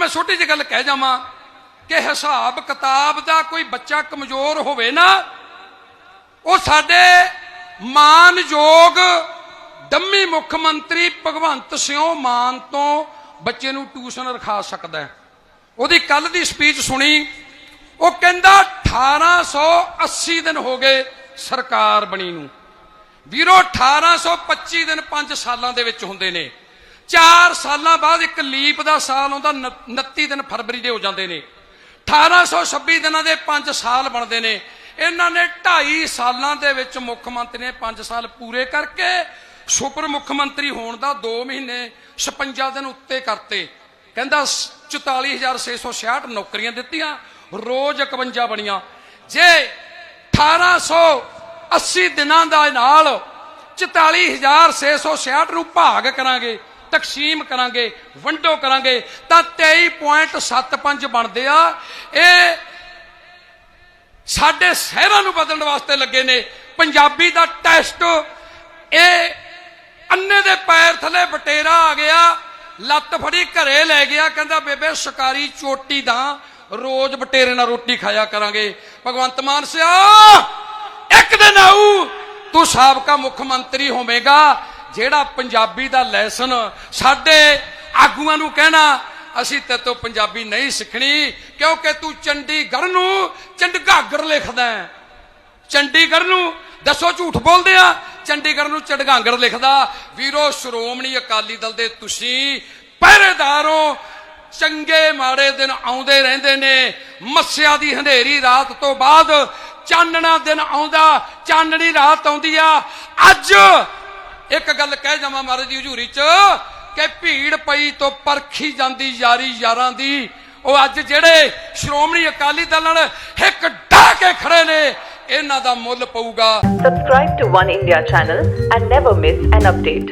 ਮੈਂ ਛੋਟੀ ਜਿਹੀ ਗੱਲ ਕਹਿ ਜਾਵਾਂ ਕਿ ਹਿਸਾਬ ਕਿਤਾਬ ਦਾ ਕੋਈ ਬੱਚਾ ਕਮਜ਼ੋਰ ਹੋਵੇ ਨਾ, ਉਹ ਸਾਡੇ ਮਾਨਯੋਗ ਡੰਮੀ ਮੁੱਖ ਮੰਤਰੀ ਭਗਵੰਤ ਸਿੰਘ ਮਾਨ ਤੋਂ ਬੱਚੇ ਨੂੰ ਟਿਊਸ਼ਨ ਰਖਾ ਸਕਦਾ ਉਹਦੀ ਕੱਲ ਦੀ ਸਪੀਚ ਸੁਣੀ, ਉਹ ਕਹਿੰਦਾ 1880 ਦਿਨ ਹੋ ਗਏ ਸਰਕਾਰ ਬਣੀ ਨੂੰ। ਵੀਰੋ 1825 ਦਿਨ 5 ਸਾਲਾਂ ਦੇ ਵਿੱਚ ਹੁੰਦੇ ਨੇ। 4 ਸਾਲਾਂ ਬਾਅਦ ਇੱਕ ਲੀਪ ਦਾ ਸਾਲ ਆਉਂਦਾ, ਨ- 29 ਦਿਨ ਫਰਵਰੀ ਦੇ ਹੋ ਜਾਂਦੇ ਨੇ। 1826 ਦਿਨਾਂ ਦੇ 5 ਸਾਲ ਬਣਦੇ ਨੇ। ਇਹਨਾਂ ਨੇ 2.5 ਸਾਲਾਂ ਦੇ ਵਿੱਚ ਮੁੱਖ ਮੰਤਰੀ ਨੇ 5 ਸਾਲ ਪੂਰੇ ਕਰਕੇ ਸੁਪਰ ਮੁੱਖ ਮੰਤਰੀ ਹੋਣ ਦਾ 2 ਮਹੀਨੇ 56 ਦਿਨ ਉੱਤੇ ਕਰਤੇ। ਕਹਿੰਦਾ 44666 ਨੌਕਰੀਆਂ ਦਿੱਤੀਆਂ, ਰੋਜ਼ 51 ਬਣੀਆਂ। ਜੇ 1880 ਦਿਨਾਂ ਦਾ ਨਾਲ 44666 ਨੂੰ ਭਾਗ ਕਰਾਂਗੇ ਤਕਸੀਮ ਕਰਾਂਗੇ ਵੰਡੋ ਕਰਾਂਗੇ, ਤਾਂ 23.75 ਬਣਦੇ ਆ। ਇਹ ਸਾਡੇ ਸ਼ਹਿਰਾਂ ਨੂੰ ਬਦਲਣ ਵਾਸਤੇ ਲੱਗੇ ਨੇ। ਪੰਜਾਬੀ ਦਾ ਟੈਸਟ, ਇਹ ਅੰਨੇ ਦੇ ਪੈਰ ਥੱਲੇ ਬਟੇਰਾ ਆ ਗਿਆ, ਲੱਤ ਫੜੀ ਘਰੇ ਲੈ ਗਿਆ, ਕਹਿੰਦਾ, ਬੇਬੇ, ਸ਼ਿਕਾਰੀ ਚੋਟੀ ਦਾ ਰੋਜ਼ ਬਟੇਰੇ ਨਾਲ ਰੋਟੀ ਖਾਇਆ ਕਰਾਂਗੇ। ਭਗਵੰਤ ਮਾਨ ਸਿਆ, ਇੱਕ ਦਿਨ ਆਊ, ਤੂੰ ਸਾਬਕਾ ਮੁੱਖ ਮੰਤਰੀ ਹੋਵੇਂਗਾ। ਜਿਹੜਾ ਪੰਜਾਬੀ ਦਾ ਲੈਸਨ ਸਾਡੇ ਆਗੂਆਂ ਨੂੰ ਕਹਿਣਾ, ਅਸੀਂ ਤੇਤੋਂ ਪੰਜਾਬੀ ਨਹੀਂ ਸਿੱਖਣੀ, ਕਿਉਂਕਿ ਤੂੰ ਚੰਡੀਗੜ੍ਹ ਨੂੰ ਚੰਡਗਾਗਰ ਲਿਖਦਾ ਹੈ। ਚੰਡੀਗੜ੍ਹ ਨੂੰ, ਦੱਸੋ ਝੂਠ ਬੋਲਦੇ ਆ, ਚੰਡੀਗੜ੍ਹ ਨੂੰ ਚੜਗਾਂਗਰ ਲਿਖਦਾ। ਵੀਰੋ, ਸ਼੍ਰੋਮਣੀ ਅਕਾਲੀ ਦਲ ਦੇ ਤੁਸੀਂ ਪਹਿਰੇਦਾਰੋ ਚੰਗੇ ਮਾੜੇ ਦਿਨ ਆਉਂਦੇ ਰਹਿੰਦੇ ਨੇ, ਮੱਸਿਆ ਦੀ ਹਨੇਰੀ ਰਾਤ ਤੋਂ ਬਾਅਦ ਚਾਨਣਾ ਦਿਨ ਆਉਂਦਾ, ਚਾਨਣੀ ਰਾਤ ਆਉਂਦੀ ਆ। ਅੱਜ ਇੱਕ ਗੱਲ ਕਹਿ ਜਾਵਾਂ ਮਹਾਰਾਜ ਦੀ ਹਜ਼ੂਰੀ 'ਚ ਕਿ ਭੀੜ ਪਈ ਤੋਂ ਪਰਖੀ ਜਾਂਦੀ ਯਾਰੀ ਯਾਰਾਂ ਦੀ ਉਹ ਅੱਜ ਜਿਹੜੇ ਸ਼੍ਰੋਮਣੀ ਅਕਾਲੀ ਦਲ ਨਾਲ ਹਿੱਕ ਢਾ ਕੇ ਖੜੇ ਨੇ, ਇਹਨਾਂ ਦਾ ਮੁੱਲ ਪਊਗਾ Subscribe to One India channel and never miss an update.